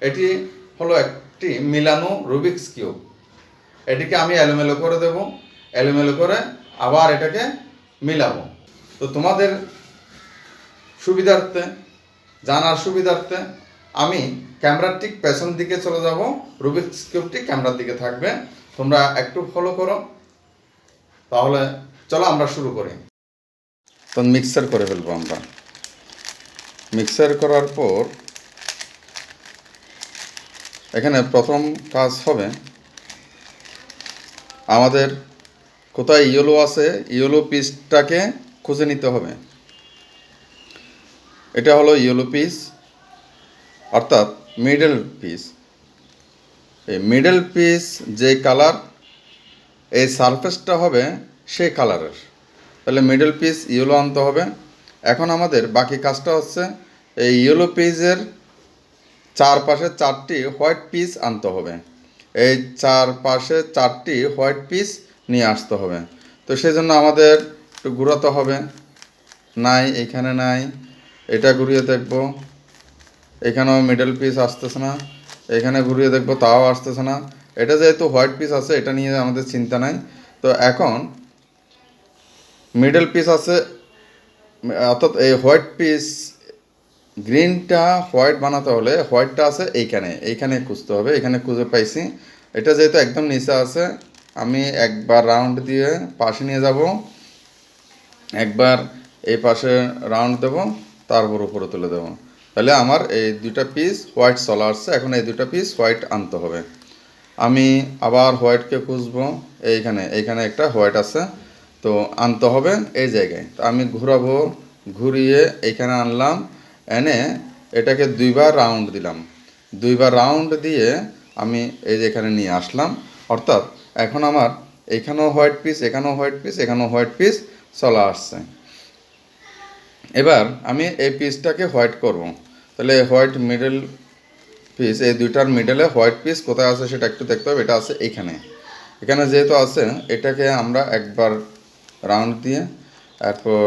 এটি হলো একটি মিলানো রুবিক্স কিউব। এটিকে আমি এলোমেলো করে দেব, এলোমেলো করে আবার এটাকে মিলাবো। তো তোমাদের সুবিধার্থে, জানার সুবিধার্থে আমি ক্যামেরার ঠিক পেছন দিকে চলে যাব, রুবিক্স কিউবটি ক্যামেরার দিকে থাকবে। তোমরা একটু ফলো করো। তাহলে চলো আমরা শুরু করি। তো মিক্সার করে ফেলব আমরা। মিক্সার করার পর এখানে প্রথম কাজ হবে আমাদের কোথায় ইয়েলো আছে, ইয়েলো পিসটাকে খুঁজে নিতে হবে। এটা হলো ইয়েলো পিস অর্থাৎ মিডল পিস এই মিডল পিস যে কালার এই সারফেসটা হবে সেই কালারের তাহলে মিডল পিস ইয়েলো আনতে হবে। এখন আমাদের বাকি কাজটা হচ্ছে এই ইয়েলো পিসের চারপাশে চারটি হোয়াইট পিস আনতে হবে। এই চারপাশে চারটি হোয়াইট পিস নিয়ে আসতে হবে। তো সেই জন্য আমাদের একটু ঘুরাতে হবে। নাই, এখানে নাই। এটা ঘুরিয়ে দেখব। এখানেও মিডল পিস আসতেছে না। এখানে ঘুরিয়ে দেখব, তাও আসতেছে না। এটা যেহেতু হোয়াইট পিস আছে, এটা নিয়ে আমাদের চিন্তা নাই। তো এখন মিডল পিস আছে, অর্থাৎ এই হোয়াইট পিস গ্রিনটা হোয়াইট বানাতে হলে হোয়াইটটা আছে এইখানে এইখানে খুঁজতে হবে, এখানে খুঁজে পাইছি। এটা যেহেতু একদম নিচে আছে, আমি একবার রাউন্ড দিয়ে পাশে নিয়ে যাব, একবার এই পাশে রাউন্ড দেব, তারপর উপরে তুলে দেবো। তাহলে আমার এই দুটা পিস হোয়াইট চলে আসছে, এখন এই দুইটা পিস হোয়াইট আনতে হবে। আমি আবার হোয়াইটকে খুঁজবো, এইখানে এইখানে একটা হোয়াইট আছে, তো আনতে হবে এই জায়গায়। তো আমি ঘোরাবো, ঘুরিয়ে এইখানে আনলাম এনে এটাকে দুইবার রাউন্ড দিলাম। দুইবার রাউন্ড দিয়ে আমি এই যে এখানে নিয়ে আসলাম। অর্থাৎ এখন আমার এখানেও হোয়াইট পিস এখানেও হোয়াইট পিস এখানেও হোয়াইট পিস চলে আসছে। এবার আমি এই পিসটাকে হোয়াইট করব। তাহলে হোয়াইট মিডল পিস এই দুইটার মিডলে হোয়াইট পিস কোথায় আছে সেটা একটু দেখতে হবে, এটা আছে এখানে। এখানে যেহেতু আছে, এটাকে আমরা একবার রাউন্ড দিয়ে, এরপর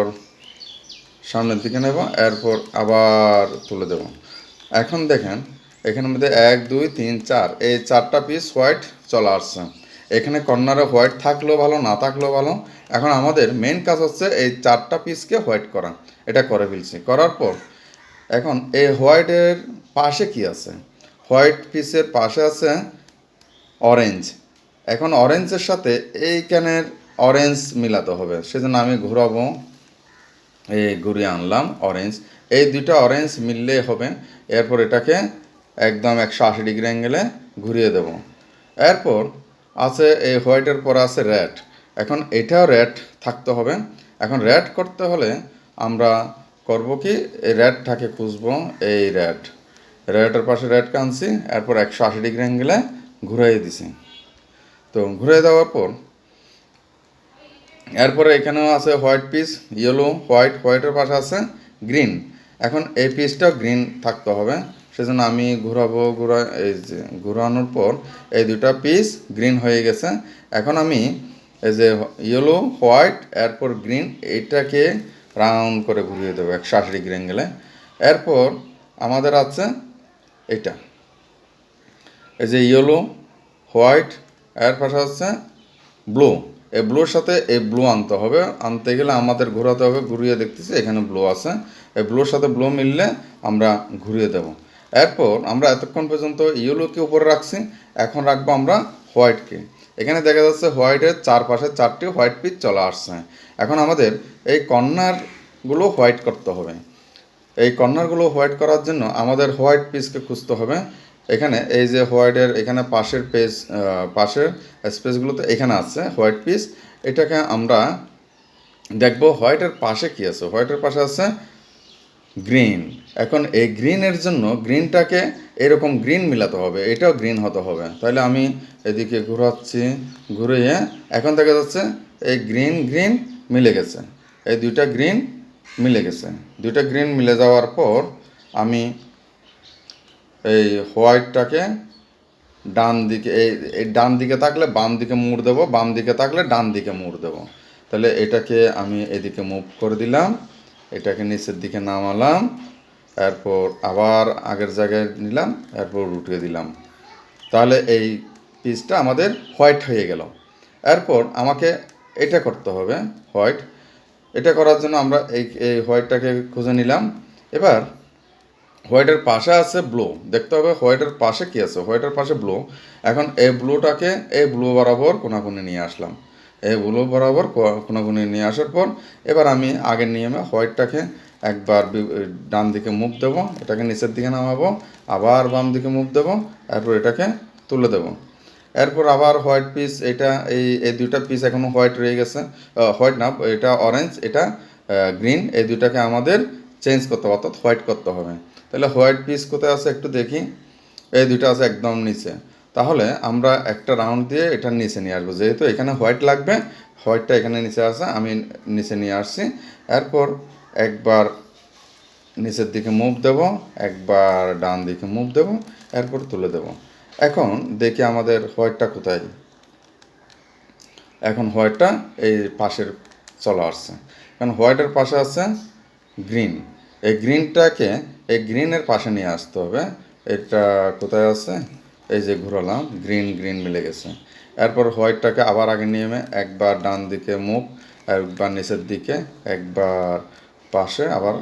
সামনের দিকে নেব, এরপর আবার তুলে দেব। এখন দেখেন এখানের মধ্যে এক, দুই, তিন, চার, এই চারটা পিস হোয়াইট চলে আসছে। এখানে কর্নারে হোয়াইট থাকলেও ভালো, না থাকলেও ভালো। এখন আমাদের মেন কাজ হচ্ছে এই চারটা পিসকে হোয়াইট করা। এটা করে ফেলছি। করার পর, এখন এই হোয়াইটের পাশে কি আছে? হোয়াইট পিসের পাশে আছে অরেঞ্জ এখন অরেঞ্জের সাথে এইখানের অরেঞ্জ মিলাতে হবে। সেজন্য আমি ঘোরাবো ঘুরিয়ে আনলাম অরেঞ্জ এই দুইটা অরেঞ্জ মিললেই হবে। এরপর এটাকে একদম একশো আশি ডিগ্রি অ্যাঙ্গেলে ঘুরিয়ে দেব। এরপর আছে এই হোয়াইটের পর আছে রেড এখন এটাও রেড থাকতে হবে। এখন রেড করতে হলে আমরা করব কি, এই রেডটাকে খুঁজবো, এই রেড রেডের পাশে রেড আনছি, এরপর একশো আশি ডিগ্রি অ্যাঙ্গেলে ঘুরাই দিছি। তো ঘুরে দেওয়ার পর এরপরে এখানেও আছে হোয়াইট পিস, ইয়েলো, হোয়াইট, হোয়াইটের পাশে আছে গ্রিন। এখন এই পিসটাও গ্রিন থাকতে হবে, সেজন্য আমি ঘোরাবো, ঘোরা, এই যে ঘোরানোর পর এই দুটা পিস গ্রিন হয়ে গেছে। এখন আমি এই যে ইয়েলো, হোয়াইট, এরপর গ্রিন এইটাকে রাউন্ড করে ঘুরিয়ে দেবো একশো আশি ডিগ্রি অ্যাঙ্গেলে এরপর আমাদের আছে এইটা। এই যে ইয়েলো, হোয়াইট, এর পাশে হচ্ছে ব্লু। এই ব্লুর সাথে এই ব্লু আনতে হবে। আনতে গেলে আমাদের ঘোরাতে হবে, ঘুরিয়ে দেখতেছি এখানে ব্লু আছে। এই ব্লুর সাথে ব্লু মিললে আমরা ঘুরিয়ে দেব। এরপর আমরা এতক্ষণ পর্যন্ত ইয়েলোকে উপরে রাখছি, এখন রাখব আমরা হোয়াইটকে। এখানে দেখা যাচ্ছে হোয়াইটের চারপাশে চারটি হোয়াইট পিচ চলে আসছে। এখন আমাদের এই কর্নারগুলো হোয়াইট করতে হবে। এই কর্নারগুলো হোয়াইট করার জন্য আমাদের হোয়াইট পিসকে খুঁজতে হবে। এখানে এই যে হোয়াইটের এখানে পাশের পেজ পাশের স্পেসগুলোতে এখানে আছে হোয়াইট পিস এটাকে আমরা দেখব হোয়াইটের পাশে কি আছে। হোয়াইটের পাশে আছে গ্রিন। এখন এই গ্রিনের জন্য গ্রিনটাকে এরকম গ্রিন মিলাতে হবে, এটাও গ্রিন হতে হবে। তাহলে আমি এদিকে ঘোরাচ্ছি, ঘুরিয়ে এখন দেখা যাচ্ছে এই গ্রিন গ্রিন মিলে গেছে। এই দুইটা গ্রিন মিলে গেছে। দুইটা গ্রিন মিলে যাওয়ার পর আমি এই হোয়াইটটাকে ডান দিকে, এই ডান দিকে থাকলে বাম দিকে মুড় দেবো, বাম দিকে থাকলে ডান দিকে মুড় দেবো। তাহলে এটাকে আমি এদিকে মুভ করে দিলাম, এটাকে নিচের দিকে নামালাম, এরপর আবার আগের জায়গায় নিলাম, এরপর রুটিয়ে দিলাম। তাহলে এই পিসটা আমাদের হোয়াইট হয়ে গেল। এরপর আমাকে এটা করতে হবে হোয়াইট এটা করার জন্য আমরা এই এই হোয়াইটটাকে খুঁজে নিলাম। এবার হোয়াইটের পাশে আছে ব্লু। দেখতে হবে হোয়াইটের পাশে কি আছে। হোয়াইটের পাশে ব্লু। এখন এই ব্লুটাকে এই ব্লু বরাবর কোনাকুনি নিয়ে আসলাম। এই ব্লু বরাবর কোনাকুনি নিয়ে আসার পর এবার আমি আগের নিয়মে হোয়াইটটাকে একবার ডান দিকে মুভ দেবো, এটাকে নিচের দিকে নামাবো, আবার বাম দিকে মুভ দেবো, এরপর এটাকে তুলে দেবো। এরপর আবার হোয়াইট পিস, এটা এই এই দুইটা পিস এখনও হোয়াইট রয়ে গেছে হোয়াইট না, এটা অরেঞ্জ, এটা গ্রিন, এই দুইটাকে আমাদের চেঞ্জ করতে হবে, অর্থাৎ হোয়াইট করতে হবে। তাহলে হোয়াইট পিস কোথায় আছে একটু দেখি। এই দুইটা আছে একদম নিচে। তাহলে আমরা একটা রাউন্ড দিয়ে এটা নিচে নিয়ে আসব। যেহেতু এখানে হোয়াইট লাগবে, হোয়াইটটা এখানে নিচে আছে, আমি নিচে নিয়ে আসছি। এরপর একবার নিচের দিকে মুভ দেব, একবার ডান দিকে মুভ দেব, এরপর তুলে দেব। এখন দেখি আমাদের হোয়াইটটা কোথায়। এখন হোয়াইটটা এই পাশের চলে আসছে। কারণ হোয়াইটের পাশে আছে গ্রিন। এই গ্রিনটাকে, এই গ্রিনের পাশে নিয়ে আসতে হবে। এটা কোথায় আছে? এই যে ঘোরালাম, গ্রিন গ্রিন মিলে গেছে। এরপর হোয়াইটটাকে আবার আগে নিয়মে একবার ডান দিকে মুখ একবার নিচের দিকে একবার পাশে আবার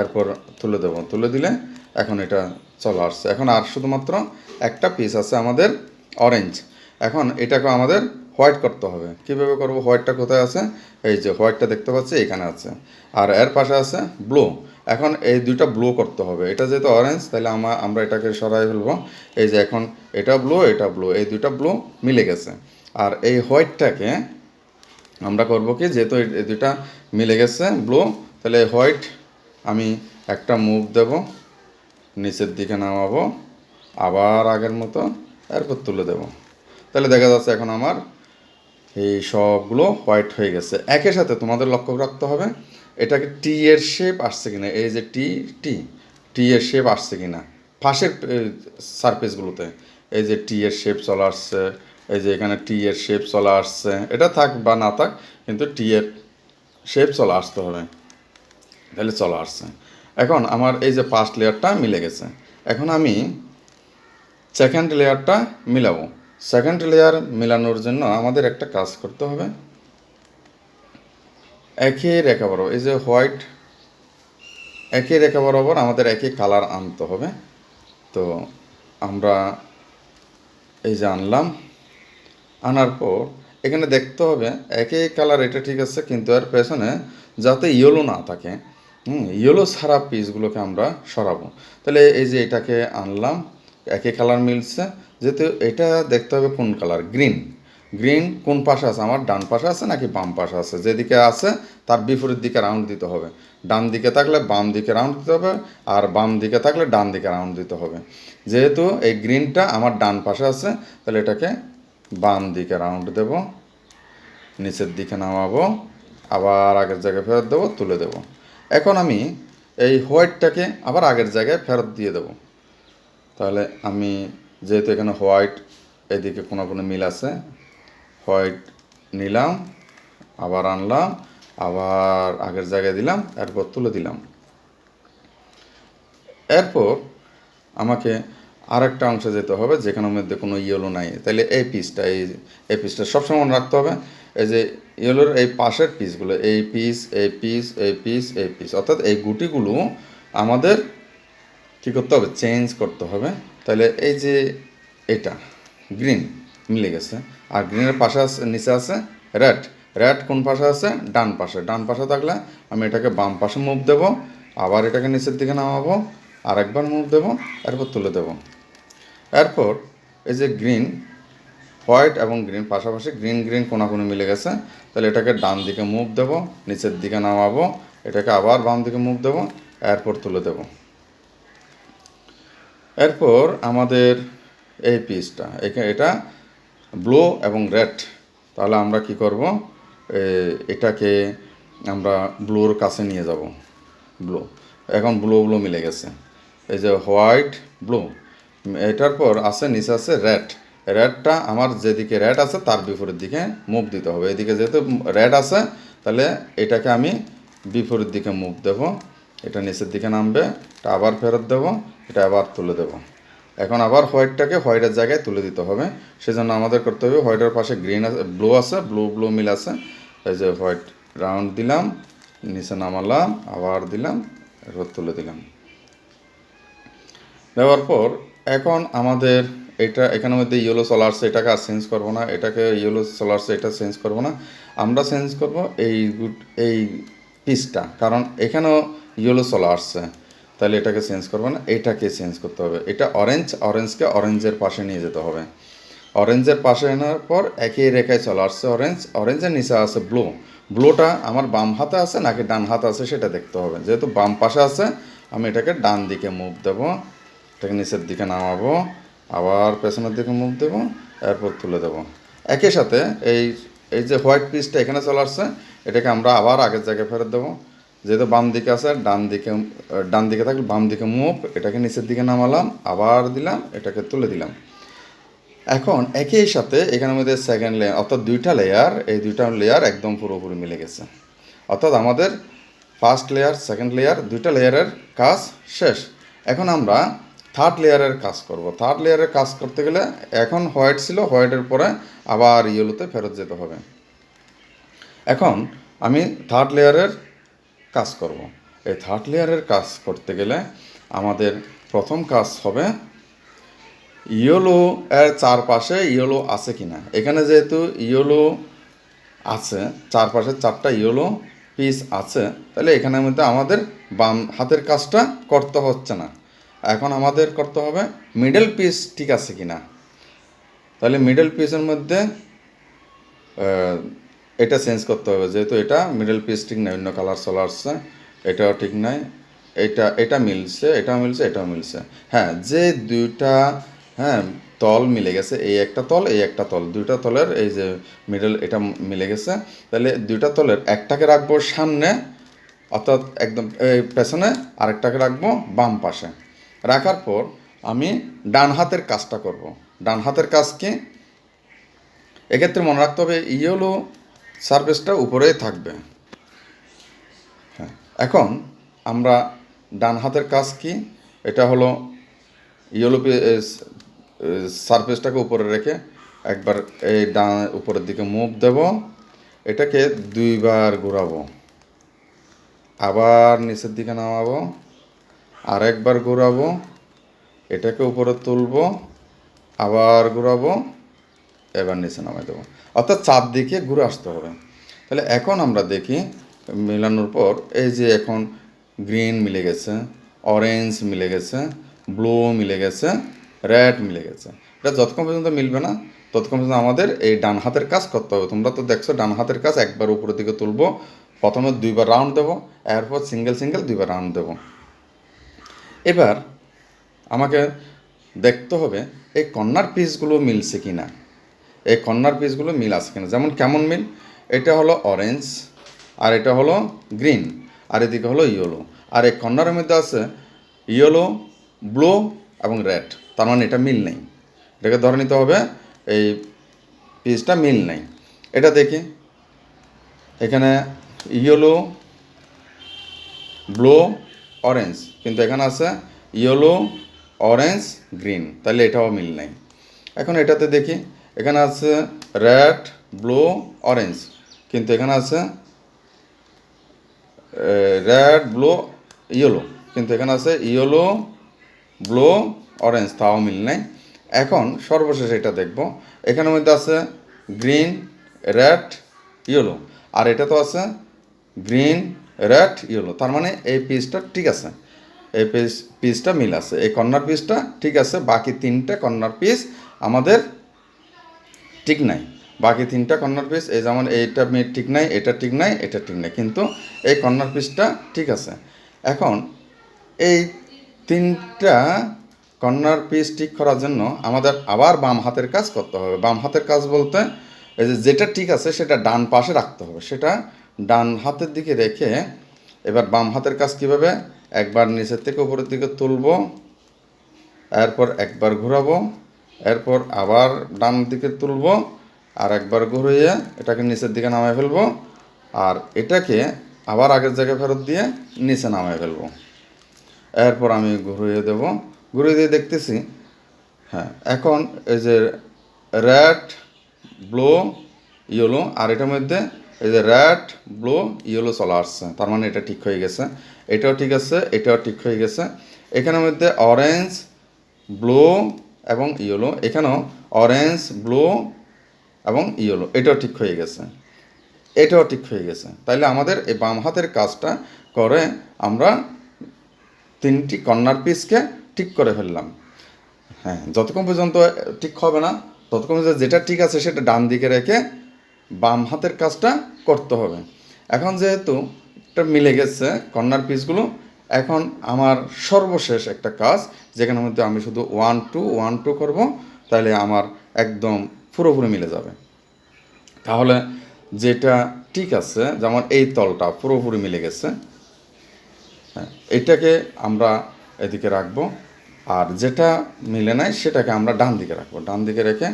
এরপর তুলে দেবো। তুলে দিলে এখন এটা চলে আসছে। এখন আর শুধুমাত্র একটা পিস আছে আমাদের অরেঞ্জ এখন এটাকে আমাদের হোয়াইট করতে হবে। কীভাবে করব? হোয়াইটটা কোথায় আছে? এই যে হোয়াইটটা দেখতে পাচ্ছি, এখানে আছে। আর এর পাশে আছে ব্লু এখন এই দুইটা ব্লু করতে হবে। এটা যেহেতু অরেঞ্জ তাহলে আমরা আমরা এটাকে সরাই ফেলব। এই যে এখন এটা ব্লু এটা ব্লু এই দুইটা ব্লু মিলে গেছে। আর এই হোয়াইটটাকে আমরা করব কি, যেহেতু এই দুইটা মিলে গেছে ব্লু তাহলে এই হোয়াইট আমি একটা মুভ দেব, নিচের দিকে নামাবো, আবার আগের মতো এরপর তুলে দেব। তাহলে দেখা যাচ্ছে এখন আমার এই সবগুলো হোয়াইট হয়ে গেছে। একই সাথে তোমাদের লক্ষ্য রাখতে হবে। এটাকে টি এর শেপ আসছে কিনা? এই যে টি টি টি এর শেপ আসছে কিনা? পাশের সারফেসগুলোতে এই যে টি এর শেপ চলে আসছে, এই যে এখানে টি এর শেপ চলে আসছে। এটা থাক বা না থাক, কিন্তু টি এর শেপ চলে আসতে হবে। তাহলে চলে আসছে। এখন আমার এই যে ফার্স্ট লেয়ারটা মিলে গেছে। এখন আমি সেকেন্ড লেয়ারটা মিলাবো। সেকেন্ড লেয়ার মেলানোর জন্য আমাদের একটা কাজ করতে হবে। একই রেখা বরাবর, এই যে হোয়াইট একই রেখা বরাবর আমাদের একই কালার আনতে হবে। তো আমরা এই যে আনলাম, আনার পর এখানে দেখতে হবে একই কালার এটা ঠিক আছে, কিন্তু এর পেছনে যাতে ইয়েলো না থাকে, হুম ইয়েলো সারা পিসগুলোকে আমরা সরাবো। তাহলে এই যে এটাকে আনলাম একই কালার মিলছে, যেহেতু এটা দেখতে হবে কোন কালার, গ্রিন। গ্রিন কোন পাশে আছে? আমার ডান পাশে আছে নাকি বাম পাশে আছে? যেদিকে আছে, তার বিপরীত দিকে রাউন্ড দিতে হবে। ডান দিকে থাকলে বাম দিকে রাউন্ড দিতে হবে আর বাম দিকে থাকলে ডান দিকে রাউন্ড দিতে হবে। যেহেতু এই গ্রিনটা আমার ডান পাশে আছে, তাহলে এটাকে বাম দিকে রাউন্ড দেব, নিচের দিকে নামাবো, আবার আগের জায়গায় ফেরত দেবো, তুলে দেবো। এখন আমি এই হোয়াইটটাকে আবার আগের জায়গায় ফেরত দিয়ে দেবো। তাহলে আমি যেহেতু এখানে হোয়াইট, এদিকে কোনো কোনো মিল আছে হোয়াইট নিলাম, আবার আনলাম, আবার আগের জায়গায় দিলাম, এরপর তুলে দিলাম। এরপর আমাকে আরেকটা অংশে যেতে হবে যেখানের মধ্যে কোনো ইয়েলো নাই। তাহলে এই পিসটা এই এই পিসটা সবসময় মনে রাখতে হবে, এই যে ইয়েলোর এই পাশের পিসগুলো এই পিস এই পিস এই পিস এই পিস অর্থাৎ এই গুটিগুলো আমাদের কী করতে হবে? চেঞ্জ করতে হবে। তাহলে এই যে এটা গ্রিন মিলে গেছে। আর গ্রিনের পাশে আছে, নিচে আছে রেড। রেড কোন পাশে আছে? ডান পাশে। ডান পাশে থাকলে আমি এটাকে বাম পাশে মুভ দেবো, আবার এটাকে নিচের দিকে নামাবো আর একবার মুভ দেবো, এরপর তুলে দেবো। এরপর এই যে গ্রিন হোয়াইট এবং গ্রিন পাশাপাশি গ্রিন গ্রিন কোনাকুনি মিলে গেছে, তাহলে এটাকে ডান দিকে মুভ দেবো, নিচের দিকে নামাবো, এটাকে আবার বাম দিকে মুভ দেবো, এরপর তুলে দেবো। এরপর আমাদের এই পিসটা এটা ব্লু এবং রেড। তাহলে আমরা কি করব? এটাকে আমরা ব্লুর কাছে নিয়ে যাব। ব্লু। এখন ব্লু ব্লু মিলে গেছে। এই যে হোয়াইট ব্লু। এটার পর আছে, নিচে আছে রেড। রেডটা আমার যেদিকে রেড আছে, তার বিপরীত দিকে মুভ দিতে হবে। এদিকে যেহেতু রেড আছে, তাহলে এটাকে আমি বিপরীত দিকে মুভ দেব। এটা নিচের দিকে নামবে, এটা আবার ফেরত দেবো, এটা আবার তুলে দেবো। এখন আবার হোয়াইটটাকে হোয়াইটের জায়গায় তুলে দিতে হবে। সেজন্য আমাদের করতে হবে, হোয়াইটের পাশে গ্রিন আছে, ব্লু আছে, ব্লু ব্লু মিল আছে। এই যে হোয়াইট রাউন্ড দিলাম, নিচে নামালাম, আবার দিলাম, এরপর তুলে দিলাম। দেওয়ার পর এখন আমাদের এটা, এখানের মধ্যে ইয়েলো আসছে এটাকে আর চেঞ্জ করব না, এটাকে ইয়েলো আসছে এটা চেঞ্জ করব না। আমরা চেঞ্জ করব এই এই পিসটা কারণ এখানেও ইয়েলো আসছে তাহলে এটাকে চেঞ্জ করব না, এটাকে চেঞ্জ করতে হবে। এটা অরেঞ্জ অরেঞ্জকে অরেঞ্জের পাশে নিয়ে যেতে হবে। অরেঞ্জের পাশে আনার পর একই রেখায় চলে, আসছে অরেঞ্জ অরেঞ্জের নিচে আছে ব্লু ব্লুটা আমার বাম হাতে আছে নাকি ডান হাতে আছে সেটা দেখতে হবে। যেহেতু বাম পাশে আছে, আমি এটাকে ডান দিকে মুভ দেবো, এটাকে নিচের দিকে নামাবো, আবার পেছনের দিকে মুভ দেবো, এরপর তুলে দেবো। একই সাথে এই এই যে হোয়াইট পিসটা এখানে চলে আসছে, এটাকে আমরা আবার আগের জায়গায় ফেরত দেবো। যেহেতু বাম দিকে আছে ডান দিকে ডান দিকে থাকলে বাম দিকে মুভ, এটাকে নিচের দিকে নামালাম, আবার দিলাম, এটাকে তুলে দিলাম। এখন একই সাথে এখানের মধ্যে সেকেন্ড লেয়ার অর্থাৎ দুইটা লেয়ার এই দুইটা লেয়ার একদম পুরোপুরি মিলে গেছে। অর্থাৎ আমাদের ফার্স্ট লেয়ার সেকেন্ড লেয়ার দুইটা লেয়ারের কাজ শেষ। এখন আমরা থার্ড লেয়ারের কাজ করব। থার্ড লেয়ারের কাজ করতে গেলে এখন হোয়াইট ছিল হোয়াইটের পরে আবার ইয়েলোতে ফেরত যেতে হবে। এখন আমি থার্ড লেয়ারের কাজ করব। এই থার্ড লেয়ারের কাজ করতে গেলে আমাদের প্রথম কাজ হবে, ইয়েলো এর চারপাশে ইয়েলো আছে কিনা। এখানে যেহেতু ইয়েলো আছে চারপাশে চারটা ইয়েলো পিস আছে, তাহলে এখানের মধ্যে আমাদের বাম হাতের কাজটা করতে হচ্ছে না। এখন আমাদের করতে হবে মিডল পিস ঠিক আছে কিনা। তাহলে মিডল পিসের মধ্যে এটা চেঞ্জ করতে হবে। যেহেতু এটা মিডল পিস ঠিক নাই, অন্য কালার চলে আসছে, এটাও ঠিক নাই। এটা এটা মিলছে, এটাও মিলছে এটাও মিলছে। হ্যাঁ যে দুইটা হ্যাঁ তল মিলে গেছে, এই একটা তল, এই একটা তল। দুইটা তলের এই যে মিডল এটা মিলে গেছে। তাহলে দুইটা তলের একটাকে রাখব সামনে, অর্থাৎ একদম এই পেছনে, আরেকটাকে রাখব বাম পাশে। রাখার পর আমি ডান হাতের কাজটা করব। ডান হাতের কাজ কি? এক্ষেত্রে মনে রাখতে হবে, ইয়েলো সারফেসটা উপরেই থাকবে। হ্যাঁ এখন আমরা ডান হাতের কাজ কি? এটা হলো ইয়েলো সারফেসটাকে উপরে রেখে একবার এই ডান উপরের দিকে মুভ দেব। এটাকে দুইবার ঘোরাবো। আবার নিচের দিকে নামাবো। আরেকবার ঘোরাবো। এটাকে উপরে তুলবো। আবার ঘোরাবো। এবার নিচে নামাই দেবো। অর্থাৎ চারদিকে ঘুরে আসতে হবে। তাহলে এখন আমরা দেখি, মেলানোর পর এই যে এখন গ্রিন মিলে গেছে অরেঞ্জ মিলে গেছে ব্লু মিলে গেছে রেড মিলে গেছে। এটা যতক্ষণ পর্যন্ত মিলবে না, ততক্ষণ পর্যন্ত আমাদের এই ডান হাতের কাজ করতে হবে। তোমরা তো দেখছ, ডান হাতের কাজ একবার উপরের দিকে তুলবো, প্রথমে দুইবার রাউন্ড দেবো, এরপর সিঙ্গেল সিঙ্গেল দুইবার রাউন্ড দেবো। এবার আমাকে দেখতে হবে, এই কর্নার পিসগুলো মিলছে কি না এই কর্নার পিসগুলো মিল আছে কিনা? যেমন কেমন মিল? এটা হলো অরেঞ্জ আর এটা হলো গ্রিন আর এদিকে হলো ইয়েলো আর এই কর্নারের মধ্যে আছে ইয়েলো ব্লু এবং রেড তার মানে এটা মিল নেই। এটাকে ধরে নিতে হবে, এই পিসটা মিল নেই। এটা দেখি। এখানে ইয়েলো ব্লু অরেঞ্জ কিন্তু এখানে আছে ইয়েলো অরেঞ্জ গ্রিন তাহলে এটাও মিল নেই। এখন এটাতে দেখি। এখানে আছে রেড, ব্লু, অরেঞ্জ। কিন্তু এখানে আছে রেড, ব্লু, ইয়েলো। কিন্তু এখানে আছে ইয়েলো, ব্লু, অরেঞ্জ। তাও মিল নেই। এখন সর্বশেষ এটা দেখব। এখানের মধ্যে আছে গ্রিন, রেড, ইয়েলো। আর এটা তো আছে গ্রিন, রেড, ইয়েলো। তার মানে এই পিসটা ঠিক আছে। এই পিস পিসটা মিল আছে। এই কর্নার পিসটা ঠিক আছে। বাকি তিনটা কর্নার পিস আমাদের ঠিক নাই। বাকি তিনটা কর্নার পিস এই যেমন এইটা ঠিক নাই, এটা ঠিক নাই, এটা ঠিক নাই। কিন্তু এই কর্নার পিসটা ঠিক আছে। এখন এই তিনটা কর্নার পিস ঠিক করার জন্য আমাদের আবার বাম হাতের কাজ করতে হবে। বাম হাতের কাজ বলতে এই যে যেটা ঠিক আছে সেটা ডান পাশে রাখতে হবে। সেটা ডান হাতের দিকে রেখে এবার বাম হাতের কাজ কীভাবে? একবার নিচের থেকে উপরের দিকে তুলবো, এরপর একবার ঘোরাবো এরপর আবার ডান দিকে তুলবো আর একবার ঘুরিয়ে এটাকে নিচের দিকে নামায় ফেলব আর এটাকে আবার আগের জায়গায় ফেরত দিয়ে নিচে নামায় ফেলব। এরপর আমি ঘুরিয়ে দেব। ঘুরিয়ে দিয়ে দেখতেছি হ্যাঁ এখন এই যে রেড ব্লু ইয়েলো আর এটার মধ্যে এই যে রেড ব্লু ইয়েলো চলে আসছে। তার মানে এটা ঠিক হয়ে গেছে। এটাও ঠিক আছে, এটাও ঠিক হয়ে গেছে। এখানের মধ্যে অরেঞ্জ ব্লু এবং ইয়েলো, এখানেও অরেঞ্জ ব্লু এবং ইয়েলো এটাও ঠিক হয়ে গেছে। এটাও ঠিক হয়ে গেছে। তাইলে আমাদের এই বাম হাতের কাজটা করে আমরা তিনটি কর্নার পিসকে ঠিক করে ফেললাম। হ্যাঁ যতক্ষণ পর্যন্ত ঠিক হবে না, ততক্ষণ পর্যন্ত যেটা ঠিক আছে সেটা ডান দিকে রেখে বাম হাতের কাজটা করতে হবে। এখন যেহেতু এটা মিলে গেছে কর্নার পিসগুলো এখন আমার সর্বশেষ একটা কাজ যেখানের মধ্যে আমি শুধু ওয়ান টু ওয়ান টু করব তাহলে আমার একদম পুরোপুরি মিলে যাবে। তাহলে যেটা ঠিক আছে, যেমন এই তলটা পুরোপুরি মিলে গেছে হ্যাঁ এটাকে আমরা এদিকে রাখব, আর যেটা মিলে নাই সেটাকে আমরা ডান দিকে রাখব। ডান দিকে রেখে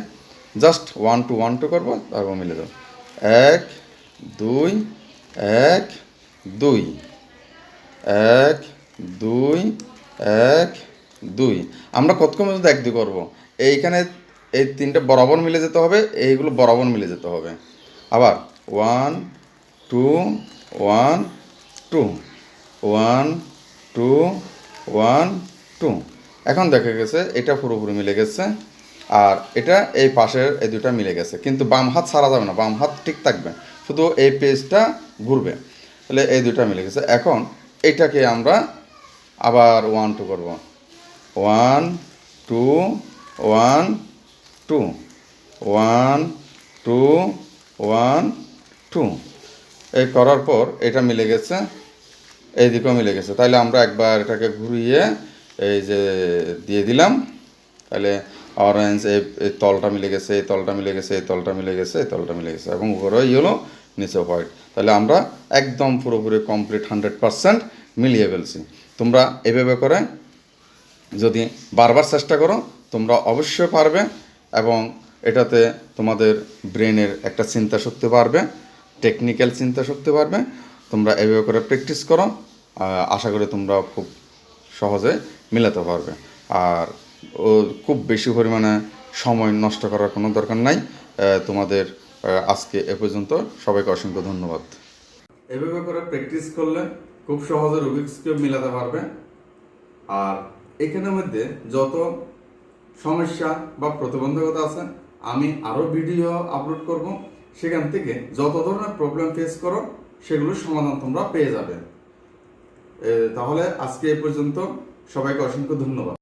just one two one two করব, তারপর মিলে দেবো এক, দুই এক, দুই। এক, দুই এক, দুই। আমরা কতক্ষণ পর্যন্ত এক দুই করব? এইখানে এই তিনটে বরাবর মিলে যেতে হবে, এইগুলো বরাবর মিলে যেতে হবে। আবার one, two one two one two one, two. এখন দেখা গেছে, এটা পুরোপুরি মিলে গেছে, আর এটা এই পাশের এই দুটা মিলে গেছে। কিন্তু বাম হাত সারা যাবে না, বাম হাত ঠিক থাকবে। শুধু এই পেজটা ঘুরবে। তাহলে এই দুটা মিলে গেছে। এখন এটাকে আমরা আবার ওয়ান টু করব। One two one two one two one two এই করার পর এটা মিলে গেছে এই দিকেও মিলে গেছে। তাহলে আমরা একবার এটাকে ঘুরিয়ে এই যে দিয়ে দিলাম। তাহলে অরেঞ্জ এই এই তলটা মিলে গেছে, এই তলটা মিলে গেছে, এই তলটা মিলে গেছে, এই তলটা মিলে গেছে। এবং উপরে ইয়েলো নিচে হোয়াইট তাহলে আমরা একদম পুরোপুরি কমপ্লিট হান্ড্রেড পারসেন্ট মিলিয়ে ফেলছি। তোমরা এভাবে করে যদি বারবার চেষ্টা করো, তোমরা অবশ্যই পারবে এবং এটাতে তোমাদের ব্রেনের একটা চিন্তা শক্তি বাড়বে টেকনিক্যাল চিন্তা শক্তি বাড়বে। তোমরা এভাবে করে প্র্যাকটিস করো আশা করি তোমরা খুব সহজে মেলাতে পারবে। আর খুব বেশি পরিমাণে সময় নষ্ট করার কোনো দরকার নাই। তোমাদের আজকে এ পর্যন্ত সবাইকে অসংখ্য ধন্যবাদ। এভাবে করে প্র্যাকটিস করলে খুব সহজে রুবিক্সকে মেলাতে পারবে। আর এখানের মধ্যে যত সমস্যা বা প্রতিবন্ধকতা আছে, আমি আরও ভিডিও আপলোড করব। সেখান থেকে যত ধরনের প্রবলেম ফেস করো সেগুলোর সমাধান তোমরা পেয়ে যাবে। তাহলে আজকে এ পর্যন্ত সবাইকে অসংখ্য ধন্যবাদ।